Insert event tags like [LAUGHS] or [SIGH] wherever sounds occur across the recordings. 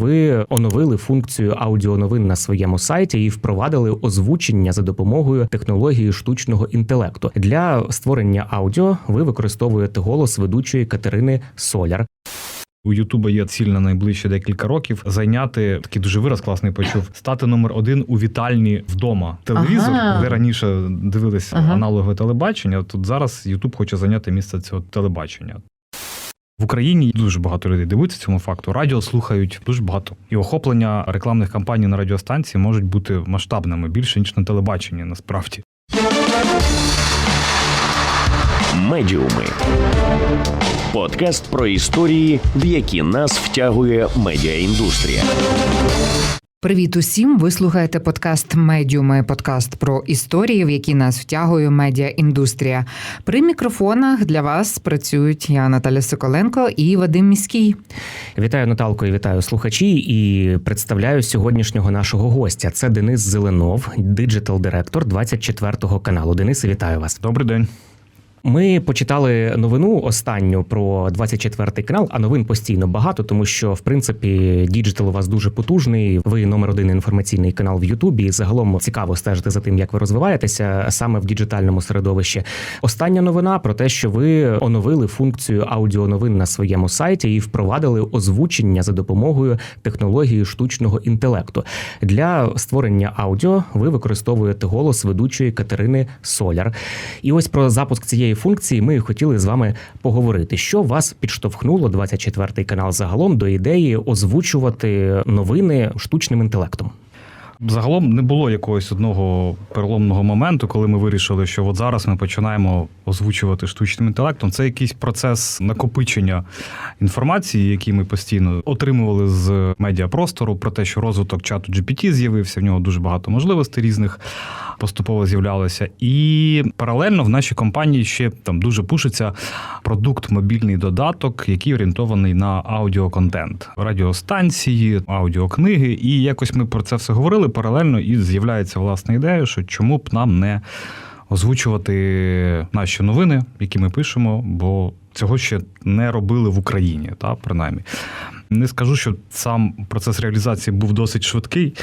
Ви оновили функцію аудіоновин на своєму сайті і впровадили озвучення за допомогою технології штучного інтелекту. Для створення аудіо ви використовуєте голос ведучої Катерини Соляр. У Ютуба є ціль на найближчі декілька років зайняти такий дуже вираз класний почув стати номер один у вітальні вдома. Телевізор, Ага. де раніше дивилися Ага. аналогове телебачення. Тут зараз Ютуб хоче зайняти місце цього телебачення. В Україні дуже багато людей дивуються цьому факту. Радіо слухають дуже багато. І охоплення рекламних кампаній на радіостанції можуть бути масштабними більше ніж на телебаченні. Насправді. Медіуми. Подкаст про історії, в які нас втягує медіаіндустрія. Привіт усім! Ви слухаєте подкаст Медіуми, подкаст про історії, в які нас втягує медіаіндустрія. При мікрофонах для вас працюють я Наталя Соколенко і Вадим Міський. Вітаю Наталко і вітаю слухачі. І представляю сьогоднішнього нашого гостя. Це Денис Зеленов, диджитал-директор 24 каналу. Денисе, вітаю вас. Добрий день. Ми почитали новину останню про 24 канал, а новин постійно багато, тому що в принципі діджитал у вас дуже потужний. Ви номер один інформаційний канал в Ютубі. Загалом цікаво стежити за тим, як ви розвиваєтеся саме в діджитальному середовищі. Остання новина про те, що ви оновили функцію аудіоновин на своєму сайті і впровадили озвучення за допомогою технології штучного інтелекту. Для створення аудіо ви використовуєте голос ведучої Катерини Соляр. І ось про запуск цієї функції ми хотіли з вами поговорити. Що вас підштовхнуло 24 канал загалом до ідеї озвучувати новини штучним інтелектом? Загалом не було якогось одного переломного моменту, коли ми вирішили, що от зараз ми починаємо озвучувати штучним інтелектом. Це якийсь процес накопичення інформації, який ми постійно отримували з медіапростору, про те, що розвиток чату GPT з'явився, в нього дуже багато можливостей різних поступово з'являлося. І паралельно в нашій компанії ще там дуже пушиться продукт, мобільний додаток, який орієнтований на аудіоконтент, радіостанції, аудіокниги. І якось ми про це все говорили паралельно, і з'являється власна ідея, що чому б нам не озвучувати наші новини, які ми пишемо, бо цього ще не робили в Україні, та принаймні. Не скажу, що сам процес реалізації був досить швидкий.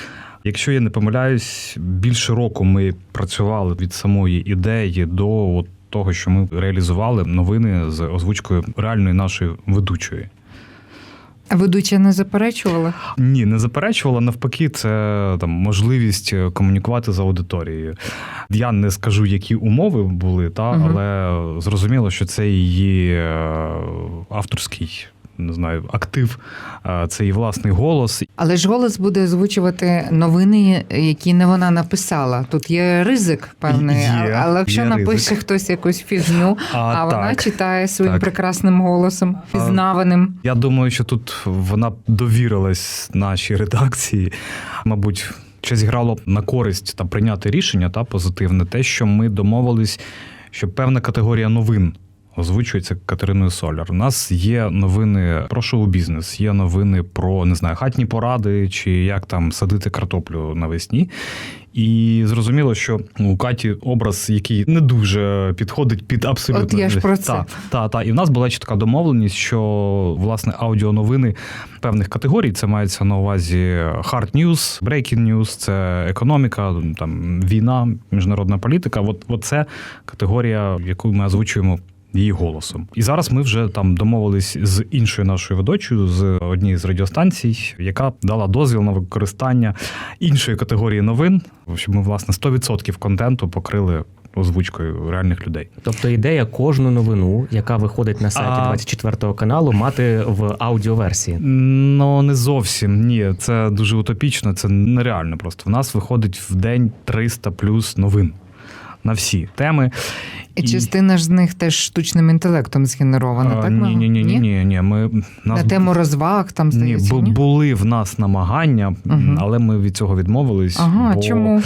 Якщо я не помиляюсь, більше року ми працювали від самої ідеї до от того, що ми реалізували новини з озвучкою реальної нашої ведучої. А Ведуча не заперечувала. Ні, не заперечувала. Навпаки, це там можливість комунікувати з аудиторією. Я не скажу, які умови були, та Мгм. але зрозуміло, що це її е, авторський. Не знаю, актив, це її власний голос. Але ж голос буде озвучувати новини, які не вона написала. Тут є ризик певний. Є, але якщо є напише ризик. хтось якусь фігню, А, а, вона так, читає своїм так. прекрасним голосом, А, пізнаваним. Я думаю, що тут вона довірилась нашій редакції. Мабуть, ще зіграло на користь та прийняти рішення та позитивне, те, що ми домовились, що певна категорія новин. Озвучується Катериною Соляр. У нас є новини про шоу-бізнес, є новини про не знаю, хатні поради чи як там садити картоплю навесні. І зрозуміло, що у Каті образ, який не дуже підходить під абсолютно От я ж про це. Та, та, та. І в нас була чітка домовленість, що власне аудіоновини певних категорій це мається на увазі hard news, breaking news, це економіка, там війна, міжнародна політика. От, от це категорія, яку ми озвучуємо. Її голосом, і зараз ми вже там домовились з іншою нашою ведучою з однієї з радіостанцій, яка дала дозвіл на використання іншої категорії новин, щоб ми власне 100% контенту покрили озвучкою реальних людей. Тобто ідея кожну новину, яка виходить на сайті А- 24 каналу, мати в аудіоверсії. Ну не зовсім ні. Це дуже утопічно, це нереально. Просто в нас виходить в день 300 плюс новин на всі теми. І частина ж з них теж штучним інтелектом згенерована, А, так? ні, ні, ні, ні, ні, ні. Ми нас На тему розваг там ні, здається. бу- ні? були в нас намагання, Мгм. але ми від цього відмовились. Ага, бо чому?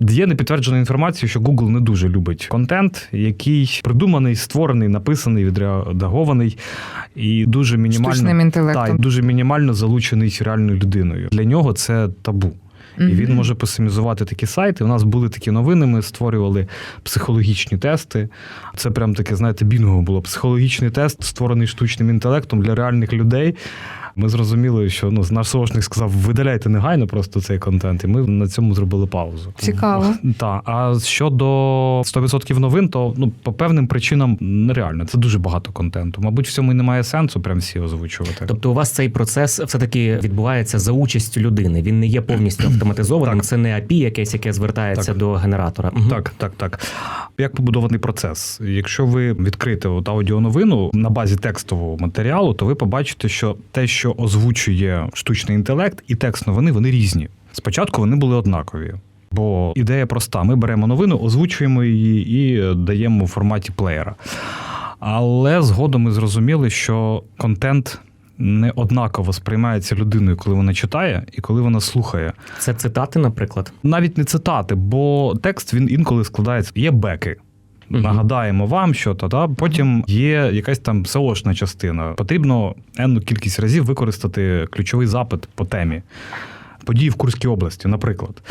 Є непідтверджена інформація, що Google не дуже любить контент, який придуманий, створений, написаний, відредагований і дуже мінімально Штучним інтелектом. та, дуже мінімально залучений реальною людиною. Для нього це табу. І він може песимізувати такі сайти. У нас були такі новини. Ми створювали психологічні тести. Це прям таке, знаєте, бінго було. Психологічний тест, створений штучним інтелектом для реальних людей. Ми зрозуміли, що ну наш соошник сказав, видаляйте негайно просто цей контент, і ми на цьому зробили паузу. Цікаво. [LAUGHS] Так, а щодо 100% новин, то ну по певним причинам нереально. Це дуже багато контенту. Мабуть, в цьому і немає сенсу прям всі озвучувати. Тобто, у вас цей процес все таки відбувається за участю людини. Він не є повністю [CLEARS THROAT] автоматизованим. Так. Це не API якесь, яке звертається Так. до генератора. Так, так, так. Як побудований процес? Якщо ви відкрите от аудіоновину на базі текстового матеріалу, то ви побачите, що те, що озвучує штучний інтелект, і текст новини, вони різні. Спочатку вони були однакові. Бо ідея проста: ми беремо новину, озвучуємо її і даємо в форматі плеєра. Але згодом ми зрозуміли, що контент не однаково сприймається людиною, коли вона читає і коли вона слухає. Це цитати, наприклад. Навіть не цитати, бо текст він інколи складається. Є беки. Мгм. Нагадаємо вам, що то та потім є якась там СОшна частина. Потрібно енну кількість разів використати ключовий запит по темі події в Курській області, наприклад.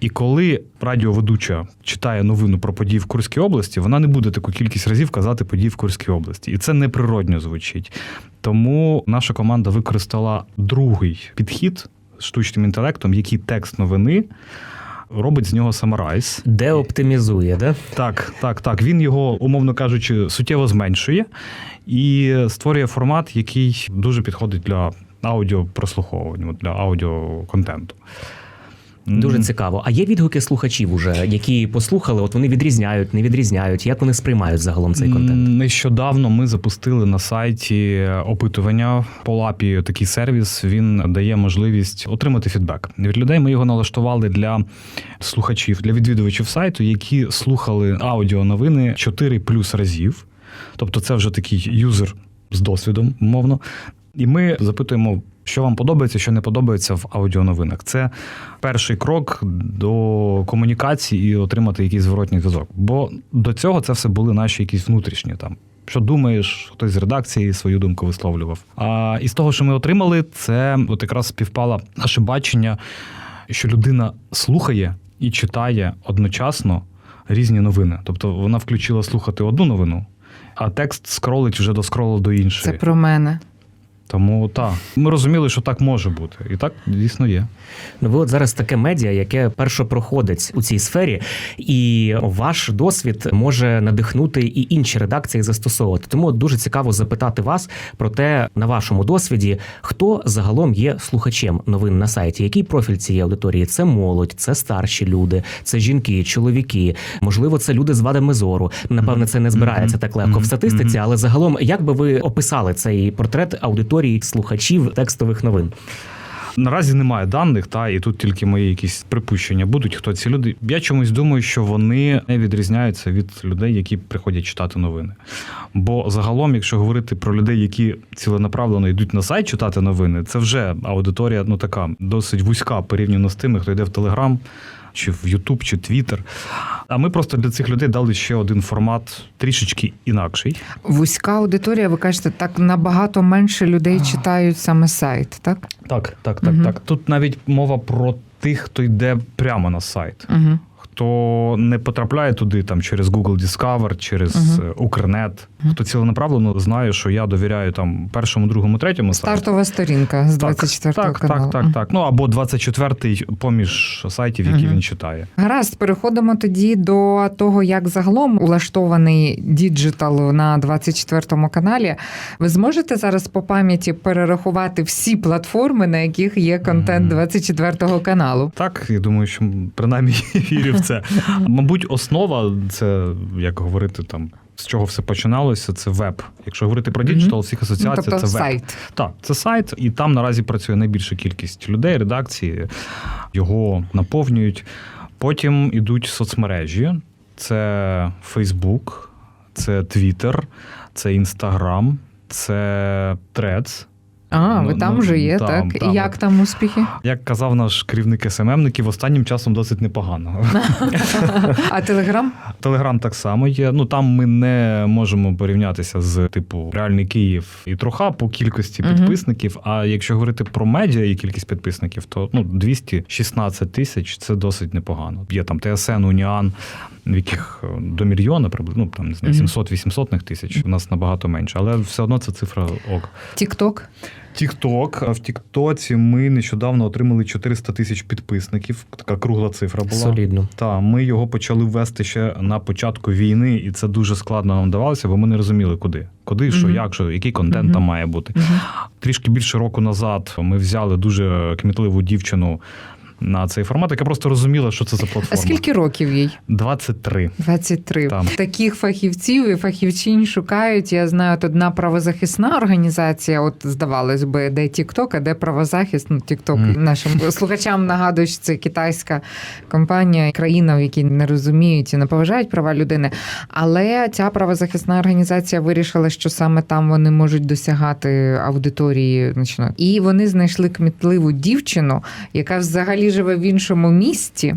І коли радіоведуча читає новину про події в Курській області, вона не буде таку кількість разів казати події в Курській області. І це неприродньо звучить. Тому наша команда використала другий підхід штучним інтелектом, який текст новини робить з нього самарайз. Де оптимізує, да? Так, так, так. Він його, умовно кажучи, суттєво зменшує і створює формат, який дуже підходить для аудіопрослуховування, для аудіоконтенту. Дуже цікаво. А є відгуки слухачів уже, які послухали, от вони відрізняють, не відрізняють. Як вони сприймають загалом цей контент? Нещодавно ми запустили на сайті опитування по лапі такий сервіс. Він дає можливість отримати фідбек від людей. Ми його налаштували для слухачів, для відвідувачів сайту, які слухали аудіоновини 4 плюс разів. Тобто, це вже такий юзер з досвідом, умовно. І ми запитуємо, що вам подобається, що не подобається в аудіоновинах. Це перший крок до комунікації і отримати якийсь зворотній зв'язок. Бо до цього це все були наші якісь внутрішні там. Що думаєш, хтось з редакції свою думку висловлював. А із того, що ми отримали, це от якраз співпало наше бачення, що людина слухає і читає одночасно різні новини. Тобто вона включила слухати одну новину, а текст скролить вже доскролив до іншої. Це про мене. Тому так, ми розуміли, що так може бути, і так дійсно є. Ну, ви от зараз таке медіа, яке першопроходець у цій сфері, і ваш досвід може надихнути і інші редакції застосовувати. Тому дуже цікаво запитати вас про те, на вашому досвіді, хто загалом є слухачем новин на сайті, який профіль цієї аудиторії? Це молодь, це старші люди, це жінки, чоловіки. Можливо, це люди з вадами зору. Напевне, це не збирається так легко в статистиці, але загалом, як би ви описали цей портрет аудиторії слухачів текстових новин? Наразі немає даних, та і тут тільки мої якісь припущення будуть. Хто ці люди? Я чомусь думаю, що вони не відрізняються від людей, які приходять читати новини. Бо загалом, якщо говорити про людей, які ціленаправлено йдуть на сайт читати новини, це вже аудиторія, ну така досить вузька порівняно з тими, хто йде в Телеграм. Чи в Ютуб, чи Твіттер. А ми просто для цих людей дали ще один формат трішечки інакший. Вузька аудиторія, ви кажете, так набагато менше людей читають саме сайт, так? Так, так, так, угу. так. Тут навіть мова про тих, хто йде прямо на сайт. Угу. Хто не потрапляє туди там через Google Discover, через е, Укрнет, хто ціленаправлено знає, що я довіряю там першому, другому, третьому сайту. Стартова сторінка з Так, 24 так, каналу. так, так, так. Ну або 24-й поміж сайтів, які Мгм. він читає. Гаразд, переходимо тоді до того, як загалом улаштований діджитал на 24 каналі. Ви зможете зараз по пам'яті перерахувати всі платформи, на яких є контент Мгм. 24 каналу? Так, я думаю, що принаймні [LAUGHS] вірю в це. Мабуть, основа це як говорити там. З чого все починалося, це веб. Якщо говорити про діджитал, всіх асоціацій, Ну, тобто це веб. сайт. Так, це сайт, і там наразі працює найбільша кількість людей, редакції його наповнюють. Потім ідуть соцмережі: це Facebook, це Twitter, це Instagram, це Threads. А, Ну, ви там ну, вже є, там, так? там. І як там успіхи? Як казав наш керівник СММників, останнім часом досить непогано. А Телеграм? Телеграм так само є. Ну там ми не можемо порівнятися з типу реальний Київ і троха по кількості підписників. А якщо говорити про медіа і кількість підписників, то ну 216 тисяч це досить непогано. Є там ТСН, Уніан, в яких е, до мільйона приблизно ну, там не знаю, Мгм. 700-800 тисяч. У нас набагато менше, але все одно це цифра ок. Тікток? Тікток. В Тіктоці ми нещодавно отримали 400 тисяч підписників. Така кругла цифра була. Солідно. Так, ми його почали ввести ще на початку війни, і це дуже складно нам давалося, бо ми не розуміли, куди. Куди, що, Мгм. як, що, який контент Мгм. там має бути. Мгм. Трішки більше року назад ми взяли дуже кмітливу дівчину на цей формат, яка просто розуміла, що це за А скільки років їй? 23. 23. Там. Таких фахівців і фахівчинь шукають. Я знаю, от одна правозахисна організація. От здавалось би, де TikTok, а де правозахист. Ну, TikTok Мгм. нашим [LAUGHS] слухачам нагадую, що це китайська компанія, країна, в якій не розуміють і не поважають права людини. Але ця правозахисна організація вирішила, що саме там вони можуть досягати аудиторії. значно. І вони знайшли кмітливу дівчину, яка взагалі живе в іншому місті.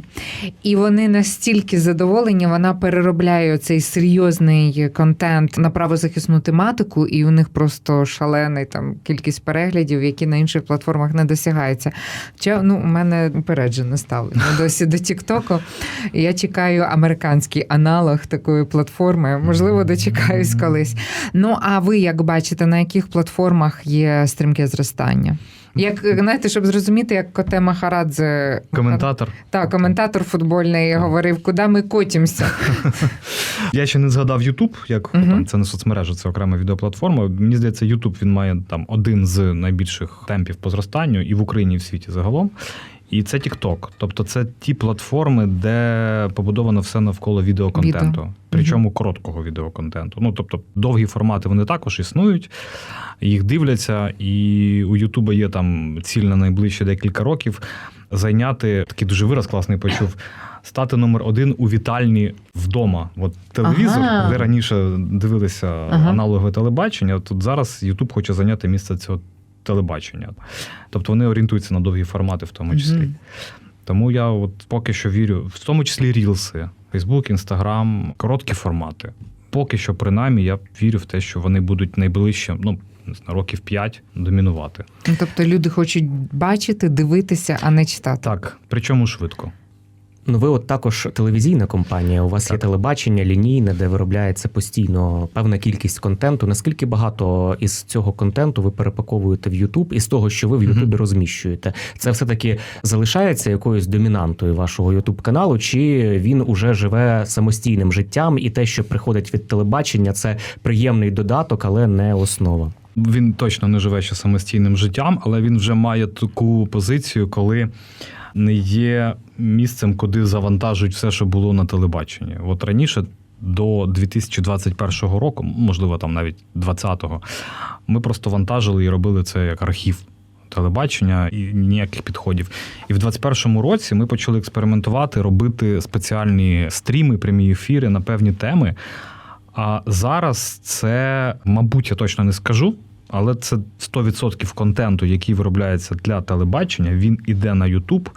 І вони настільки задоволені, вона переробляє цей серйозний контент на правозахисну тематику, і у них просто шалений там кількість переглядів, які на інших платформах не досягається. Хоча ну, у мене упереджене ставлення [LAUGHS] досі до Тіктоку. Я чекаю американський аналог такої платформи. Можливо, дочекаюсь колись. Ну а ви як бачите, на яких платформах є стрімке зростання? Як знаєте, щоб зрозуміти, як Коте Махарадзе Коментатор. так, коментатор футбольний говорив, куди ми котимося. [LAUGHS] Я ще не згадав Ютуб, як там це не соцмережа, це окрема відеоплатформа. Мені здається, Ютуб він має там один з найбільших темпів по зростанню і в Україні, і в світі загалом. І це TikTok. Тобто це ті платформи, де побудовано все навколо відеоконтенту. Відео. Причому короткого відеоконтенту. Ну тобто довгі формати вони також існують, їх дивляться, і у Ютуба є там ціль на найближчі декілька років зайняти такий дуже вираз класний почув. Стати номер один у вітальні вдома. От телевізор, Ага. де раніше дивилися Ага. аналогове телебачення. Тут зараз Ютуб хоче зайняти місце цього телебачення. Тобто вони орієнтуються на довгі формати, в тому числі. Мгм. Тому я от поки що вірю, в тому числі рілси, Фейсбук, Інстаграм, короткі формати. Поки що, принаймні, я вірю в те, що вони будуть найближче, ну знаю, років 5 домінувати. Ну, тобто люди хочуть бачити, дивитися, а не читати. Так, причому швидко. Ну, ви от також телевізійна компанія. У вас є телебачення лінійне, де виробляється постійно певна кількість контенту. Наскільки багато із цього контенту ви перепаковуєте в Ютуб із того, що ви в Ютубі Мгм. розміщуєте? Це все таки залишається якоюсь домінантою вашого Ютуб каналу, чи він уже живе самостійним життям, і те, що приходить від телебачення, це приємний додаток, але не основа. Він точно не живе ще самостійним життям, але він вже має таку позицію, коли не є місцем, куди завантажують все, що було на телебаченні. От раніше. До 2021 року, можливо, там навіть 20-го, ми просто вантажили і робили це як архів телебачення і ніяких підходів. І в 21-му році ми почали експериментувати, робити спеціальні стріми, прямі ефіри на певні теми. А зараз це, мабуть, я точно не скажу, але це 100% контенту, який виробляється для телебачення, він іде на YouTube.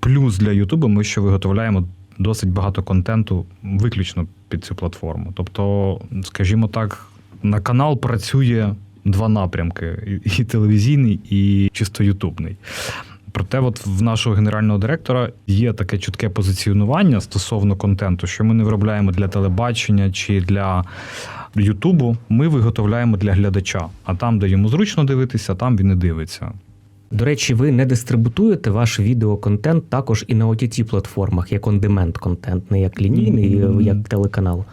Плюс для YouTube ми ще виготовляємо досить багато контенту виключно під цю платформу. Тобто, скажімо так, на канал працює два напрямки: і телевізійний, і чисто ютубний. Проте, от в нашого генерального директора є таке чітке позиціонування стосовно контенту, що ми не виробляємо для телебачення чи для Ютубу. Ми виготовляємо для глядача. А там, де йому зручно дивитися, там він і дивиться. До речі, ви не дистрибутуєте ваш відеоконтент також і на ott платформах, як on-demand контент, не як лінійний, М. як телеканал.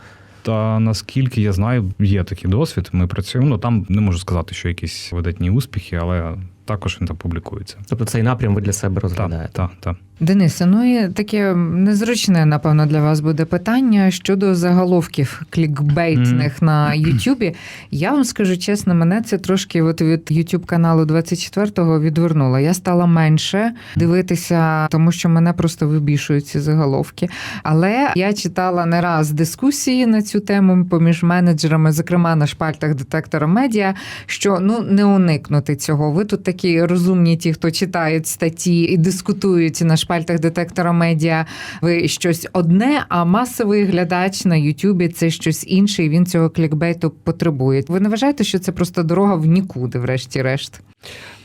Та наскільки я знаю, є такий досвід. Ми працюємо. Ну там не можу сказати, що якісь видатні успіхи, але також він там публікується. Тобто цей напрям ви для себе розглядаєте. так, так. Денисе, ну і таке незручне, напевно, для вас буде питання щодо заголовків клікбейтних на Ютубі. Я вам скажу чесно, мене це трошки от від Ютуб каналу 24-го відвернуло. Я стала менше дивитися, тому що мене просто вибішують ці заголовки. Але я читала не раз дискусії на цю тему поміж менеджерами, зокрема на шпальтах детектора медіа, що ну не уникнути цього. Ви тут такі розумні, ті, хто читають статті і дискутують на шпальтах детектора медіа. Ви щось одне, а масовий глядач на Ютубі це щось інше, і він цього клікбейту потребує. Ви не вважаєте, що це просто дорога в нікуди, врешті-решт?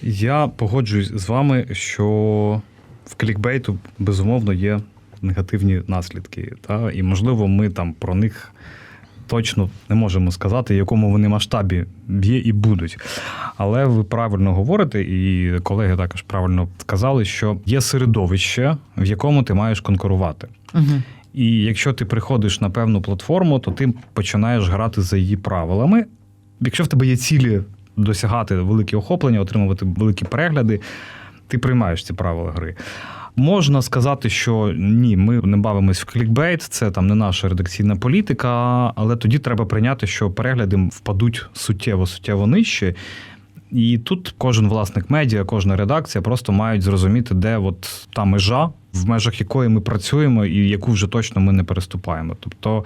Я погоджуюсь з вами, що в клікбейту безумовно є негативні наслідки. Та? І можливо, ми там про них точно не можемо сказати, якому вони масштабі є і будуть. Але ви правильно говорите, і колеги також правильно сказали, що є середовище, в якому ти маєш конкурувати. Угу. І якщо ти приходиш на певну платформу, то ти починаєш грати за її правилами. Якщо в тебе є цілі досягати великі охоплення, отримувати великі перегляди, ти приймаєш ці правила гри. Можна сказати, що ні, ми не бавимось в клікбейт, це там не наша редакційна політика, але тоді треба прийняти, що перегляди впадуть суттєво, суттєво нижче. І тут кожен власник медіа, кожна редакція просто мають зрозуміти, де от та межа, в межах якої ми працюємо, і яку вже точно ми не переступаємо. Тобто.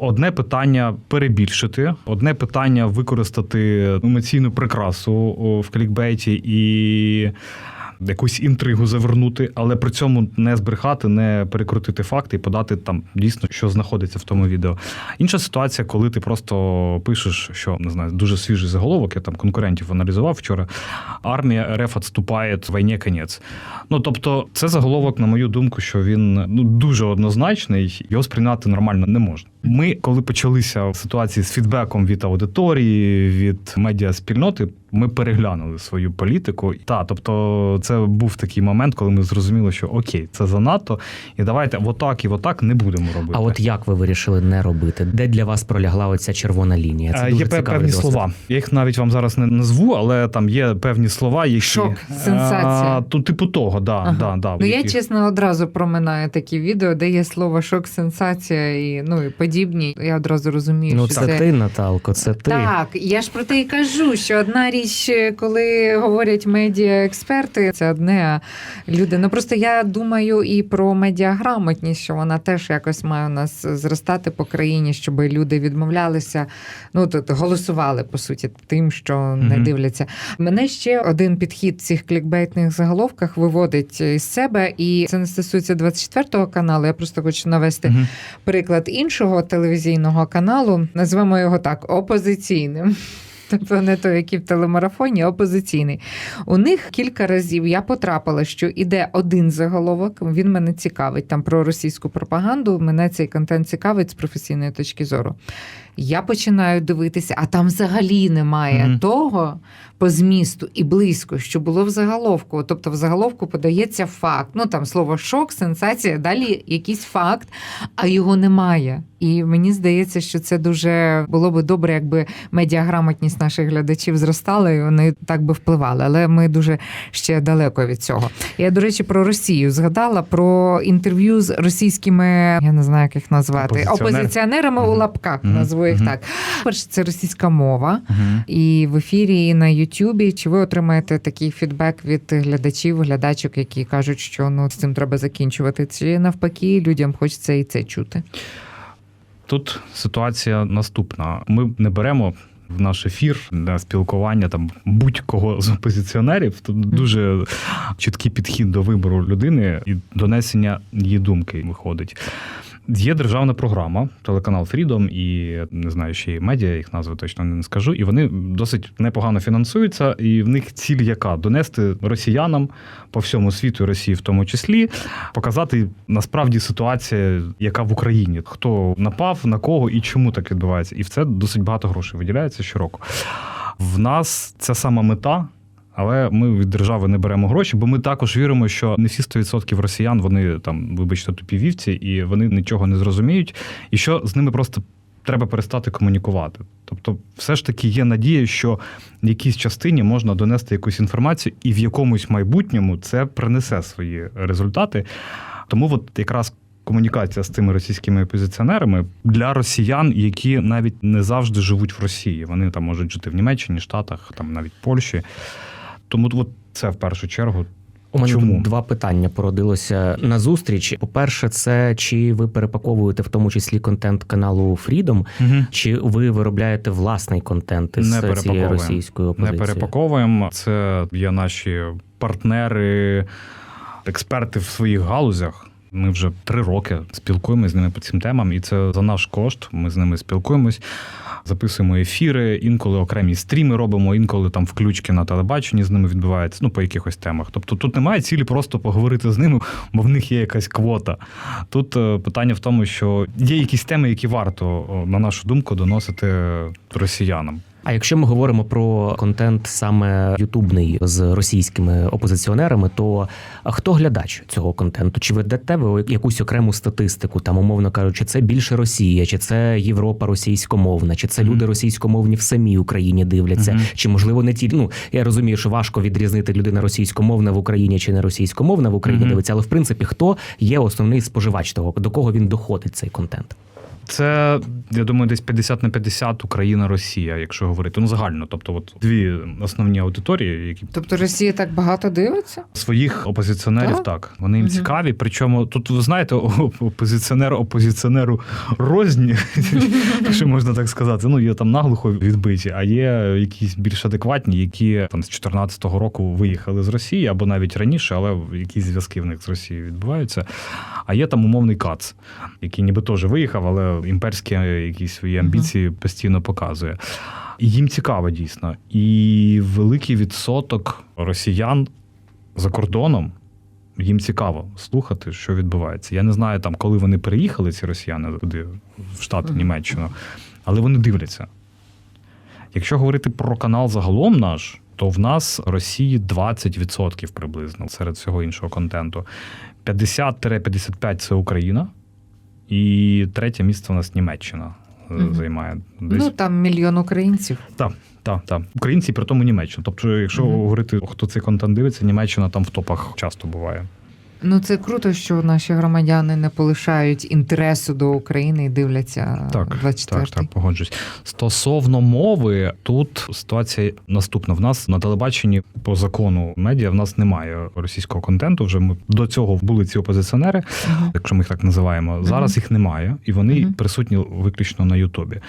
Одне питання перебільшити, одне питання використати емоційну прикрасу в клікбейті і якусь інтригу завернути, але при цьому не збрехати, не перекрутити факти і подати там дійсно, що знаходиться в тому відео. Інша ситуація, коли ти просто пишеш, що не знаю, дуже свіжий заголовок, я там конкурентів аналізував вчора. Армія РФ відступає, війні кінець. Ну тобто, це заголовок, на мою думку, що він ну дуже однозначний, його сприйняти нормально не можна. Ми, коли почалися ситуації з фідбеком від аудиторії, від медіаспільноти, ми переглянули свою політику. Та, тобто, це був такий момент, коли ми зрозуміли, що окей, це занадто, і давайте отак і отак не будемо робити. А от як ви вирішили не робити? Де для вас пролягла оця червона лінія? Це Е, дуже Є пе- певні досвід. слова. Я їх навіть вам зараз не назву, але там є певні слова, які Шок, сенсація. А, ну, типу того, да, Ага. да, да, Ну я чесно одразу проминаю такі відео, де є слово шок, сенсація і ну і подібні. Я одразу розумію, Ну що це це ти, Наталко, це ти. Так, я ж про те і кажу, що одна річ, коли говорять медіаексперти, це одне. А люди. Ну просто я думаю і про медіаграмотність, що вона теж якось має у нас зростати по країні, щоб люди відмовлялися. Ну тут голосували по суті тим, що не дивляться. Мене ще один підхід в цих клікбейтних заголовках виводить із себе, і це не стосується 24-го каналу. Я просто хочу навести приклад іншого телевізійного каналу, назвемо його так опозиційним. Тобто не той, який в телемарафоні, а опозиційний. У них кілька разів я потрапила, що іде один заголовок. Він мене цікавить там про російську пропаганду. Мене цей контент цікавить з професійної точки зору. Я починаю дивитися, а там взагалі немає Мгм. того по змісту і близько, що було в заголовку. Тобто в заголовку подається факт. Ну там слово шок, сенсація, далі якийсь факт, а його немає. І мені здається, що це дуже було би добре, якби медіаграмотність наших глядачів зростала, і вони так би впливали. Але ми дуже ще далеко від цього. Я, до речі, про Росію згадала про інтерв'ю з російськими, я не знаю, як їх назвати, Опозиціонер. опозиціонерами у Мгм. лапках. Мгм. Назву їх Мгм. так. Перше, це російська мова. І в ефірі, і на Ютубі. Чи ви отримаєте такий фідбек від глядачів, глядачок, які кажуть, що ну з цим треба закінчувати? Чи навпаки, людям хочеться і це чути? Тут ситуація наступна. Ми не беремо в наш ефір для спілкування там будь-кого з опозиціонерів. Тут дуже чіткий підхід до вибору людини і донесення її думки виходить. Є державна програма, телеканал Freedom і не знаю, ще й медіа, їх назви точно не скажу. І вони досить непогано фінансуються. І в них ціль яка донести росіянам по всьому світу, Росії в тому числі, показати насправді ситуація, яка в Україні, хто напав, на кого і чому так відбувається. І в це досить багато грошей виділяється щороку. В нас ця сама мета. Але ми від держави не беремо гроші, бо ми також віримо, що не всі 100% росіян вони там, вибачте, тупі вівці, і вони нічого не зрозуміють, і що з ними просто треба перестати комунікувати. Тобто, все ж таки є надія, що в якійсь частині можна донести якусь інформацію, і в якомусь майбутньому це принесе свої результати. Тому от якраз. Комунікація з цими російськими опозиціонерами для росіян, які навіть не завжди живуть в Росії. Вони там можуть жити в Німеччині, Штатах, там навіть Польщі. Тому от це в першу чергу. У мене Чому? два питання породилося на зустріч. По-перше, це чи ви перепаковуєте в тому числі контент каналу Freedom, Угу. чи ви виробляєте власний контент Не із цієї російської опозиції? Не перепаковуємо. Це є наші партнери, експерти в своїх галузях. Ми вже три роки спілкуємося з ними по цим темам, і це за наш кошт. Ми з ними спілкуємось, записуємо ефіри, інколи окремі стріми робимо, інколи там включки на телебаченні з ними відбуваються, ну по якихось темах. Тобто тут немає цілі просто поговорити з ними, бо в них є якась квота. Тут е, питання в тому, що є якісь теми, які варто, на нашу думку, доносити росіянам. А якщо ми говоримо про контент саме ютубний з російськими опозиціонерами, то хто глядач цього контенту? Чи ведете ви якусь окрему статистику? Там, умовно кажучи, це більше Росія, чи це Європа російськомовна, чи це люди російськомовні в самій Україні дивляться? Мгм. Чи можливо не ті? Ну я розумію, що важко відрізнити людина російськомовна в Україні чи не російськомовна в Україні Мгм. дивиться, але в принципі хто є основний споживач того, до кого він доходить цей контент? Це, я думаю, десь 50 на 50 Україна, Росія, якщо говорити. Ну, загально. Тобто, от дві основні аудиторії, які Тобто Росія так багато дивиться? своїх опозиціонерів Так? так. Вони їм Мгм. цікаві. Причому тут, ви знаєте, опозиціонер опозиціонеру розні, [LAUGHS] якщо можна так сказати. Ну, є там наглухо відбиті, а є якісь більш адекватні, які там з 14-го року виїхали з Росії або навіть раніше, але якісь зв'язки в них з Росією відбуваються. А є там умовний кац, який ніби теж виїхав, але імперські якісь свої амбіції постійно показує. І їм цікаво дійсно. І великий відсоток росіян за кордоном. Їм цікаво слухати, що відбувається. Я не знаю, там, коли вони переїхали, ці росіяни туди, в Штати, Німеччину, але вони дивляться. Якщо говорити про канал загалом наш, то в нас Росії 20% приблизно серед всього іншого контенту. 50-55 це Україна, і третє місце у нас Німеччина Мгм. займає. Десь Ну там мільйон українців. так, так, так. Українці, при тому Німеччина. Тобто, якщо Мгм. говорити, хто цей контент дивиться, Німеччина там в топах часто буває. Ну це круто, що наші громадяни не полишають інтересу до України і дивляться Так, 24 так, так, погоджуюсь. Стосовно мови, тут ситуація наступна. В нас на телебаченні по закону медіа в нас немає російського контенту. Вже ми до цього були ці опозиціонери, Мгм. якщо ми їх так називаємо. Зараз їх немає, і вони Мгм. присутні виключно на Ютубі.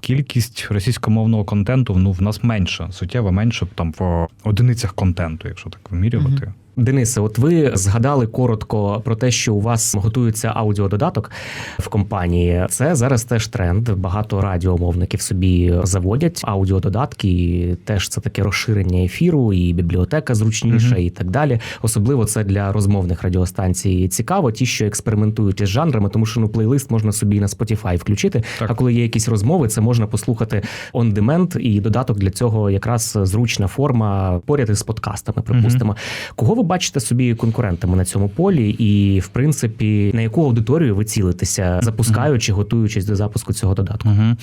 Кількість російськомовного контенту ну, в нас менша, суттєво менше там в одиницях контенту, якщо так вимірювати. Денисе, от ви згадали коротко про те, що у вас готується аудіододаток в компанії. Це зараз теж тренд. Багато радіомовників собі заводять аудіододатки. І теж це таке розширення ефіру, і бібліотека зручніша, Мгм. і так далі. Особливо це для розмовних радіостанцій цікаво. Ті, що експериментують із жанрами, тому що ну плейлист можна собі на Spotify включити. Так. А коли є якісь розмови, це можна послухати on demand, і додаток для цього якраз зручна форма поряд із подкастами. Припустимо, кого ви бачите собі конкурентами на цьому полі, і в принципі на яку аудиторію ви цілитеся, запускаючи, готуючись до запуску цього додатку? Угу.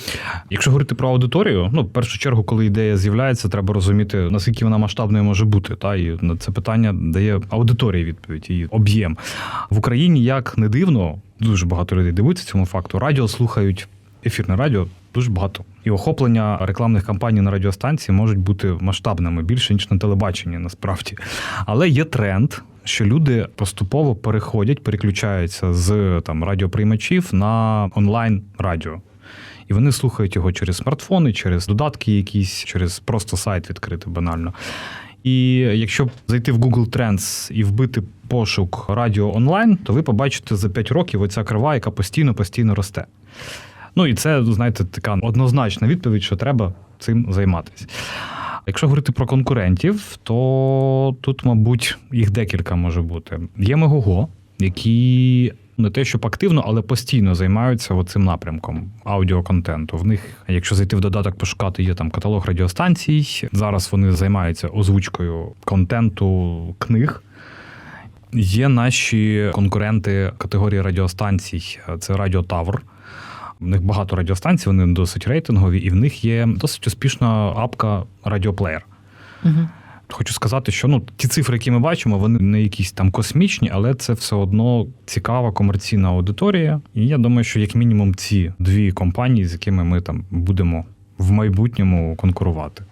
Якщо говорити про аудиторію, ну в першу чергу, коли ідея з'являється, треба розуміти, наскільки вона масштабною може бути. Та і на це питання дає аудиторія відповідь і об'єм в Україні. Як не дивно, дуже багато людей дивуються цьому факту. Радіо слухають ефірне радіо. Дуже багато і охоплення рекламних кампаній на радіостанції можуть бути масштабними більше ніж на телебаченні, насправді. Але є тренд, що люди поступово переходять, переключаються з там радіоприймачів на онлайн радіо. І вони слухають його через смартфони, через додатки якісь, через просто сайт відкрити банально. І якщо зайти в Google Trends і вбити пошук радіо онлайн, то ви побачите за 5 років оця крива, яка постійно постійно росте. Ну і це, знаєте, така однозначна відповідь, що треба цим займатися. Якщо говорити про конкурентів, то тут, мабуть, їх декілька може бути. Є Мегого, які не те, щоб активно, але постійно займаються цим напрямком аудіоконтенту. В них, якщо зайти в додаток, пошукати, є там каталог радіостанцій. Зараз вони займаються озвучкою контенту книг. Є наші конкуренти категорії радіостанцій, це Радіо Тавр. В них багато радіостанцій, вони досить рейтингові, і в них є досить успішна апка Радіоплеєр. Угу. Хочу сказати, що ну ті цифри, які ми бачимо, вони не якісь там космічні, але це все одно цікава комерційна аудиторія. І я думаю, що як мінімум ці дві компанії, з якими ми там будемо в майбутньому конкурувати.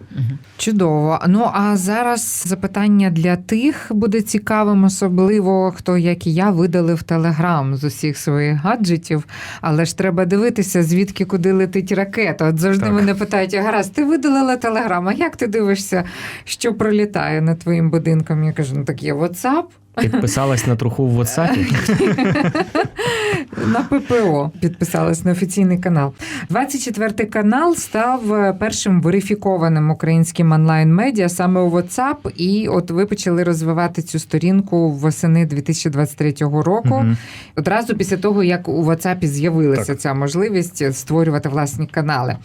Чудово. Ну а зараз запитання для тих буде цікавим, особливо хто, як і я, видалив телеграм з усіх своїх гаджетів. Але ж треба дивитися, звідки куди летить ракета. От завжди Так. мене питають: гаразд, ти видалила телеграм, а як ти дивишся, що пролітає над твоїм будинком? Я кажу, ну так є WhatsApp. Підписалась на труху в WhatsApp. [LAUGHS] На ППО підписалась на офіційний канал. 24 канал став е, першим верифікованим українським онлайн-медіа саме у WhatsApp. І от ви почали розвивати цю сторінку восени 2023 року. Мгм. Одразу після того, як у WhatsApp з'явилася Так. ця можливість створювати власні канали.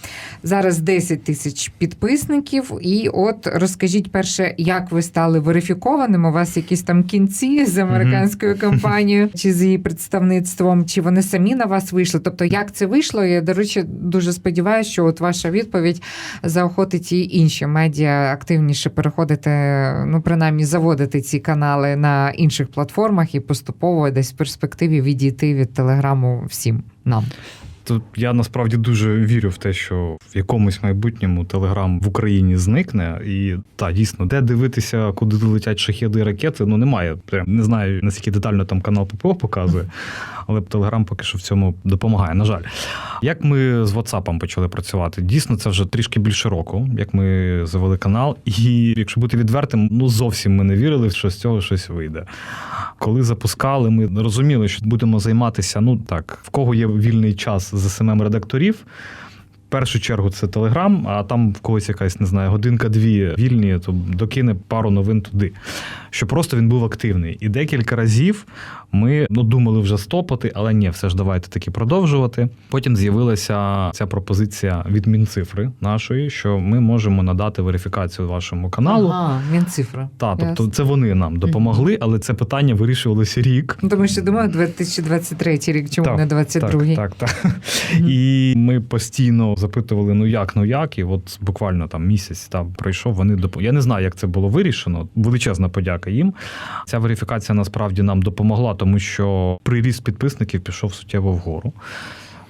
Зараз 10 тисяч підписників. І от розкажіть перше, як ви стали верифікованим? У вас якісь там кінці з американською [LAUGHS] компанією чи з її представництвом, чи вони самі на вас вийшли? Тобто, як це вийшло? Я до речі, дуже сподіваюся, що от ваша відповідь заохотить і інші медіа активніше переходити, ну принаймні заводити ці канали на інших платформах і поступово десь в перспективі відійти від телеграму всім нам. Тут я насправді дуже вірю в те, що в якомусь майбутньому Телеграм в Україні зникне. І та дійсно, де дивитися, куди летять шахеди і ракети, ну немає. Прям не знаю наскільки детально там канал ППО показує, але Телеграм поки що в цьому допомагає. На жаль, як ми з WhatsApp почали працювати? Дійсно, це вже трішки більше року, як ми завели канал. І якщо бути відвертим, ну зовсім ми не вірили, що з цього щось вийде. Коли запускали, ми розуміли, що будемо займатися. Ну так, в кого є вільний час з СММ редакторів. Першу чергу це Телеграм, а там в когось якась не знаю, годинка-дві вільні, то докине пару новин туди. Що просто він був активний. І декілька разів ми ну, думали вже стопати, але ні, все ж давайте таки продовжувати. Потім з'явилася ця пропозиція від Мінцифри нашої, що ми можемо надати верифікацію вашому каналу. Ага, він цифра. Так, тобто це вони нам допомогли, але це питання вирішувалося рік. Ну, тому що думаю, 2023 рік, чому Так, не 22-й? Так, так, так. І ми постійно запитували: ну як, ну як, і от буквально там місяць там пройшов. Вони доп... Я не знаю, як це було вирішено. Величезна подяка їм. Ця верифікація насправді нам допомогла, тому що приріст підписників пішов суттєво вгору.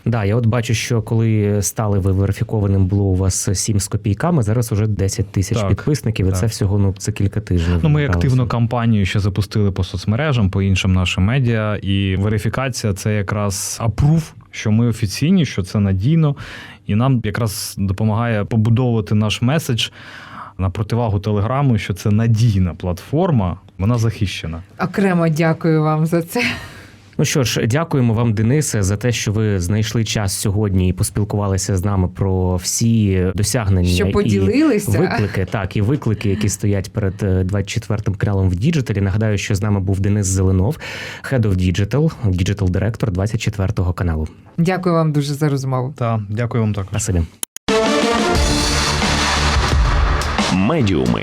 Да, я от бачу, що коли стали ви верифікованим, було у вас 7 з копійками, зараз уже 10 тисяч Так, підписників, і це всього ну це кілька тижнів. Ну, ми активну кампанію ще запустили по соцмережам, по іншим нашим медіа. І верифікація це якраз апрув, що ми офіційні, що це надійно, і нам якраз допомагає побудовувати наш меседж на противагу телеграму, що це надійна платформа, вона захищена. Окремо дякую вам за це. Ну що ж, дякуємо вам, Денисе, за те, що ви знайшли час сьогодні і поспілкувалися з нами про всі досягнення Що і виклики, так і виклики, які стоять перед е, 24-м каналом в діджиталі. Нагадаю, що з нами був Денис Зеленов, Head of Digital, Digital Director 24-го каналу. Дякую вам дуже за розмову. Так, дякую вам також. Спасибі. Медіуми.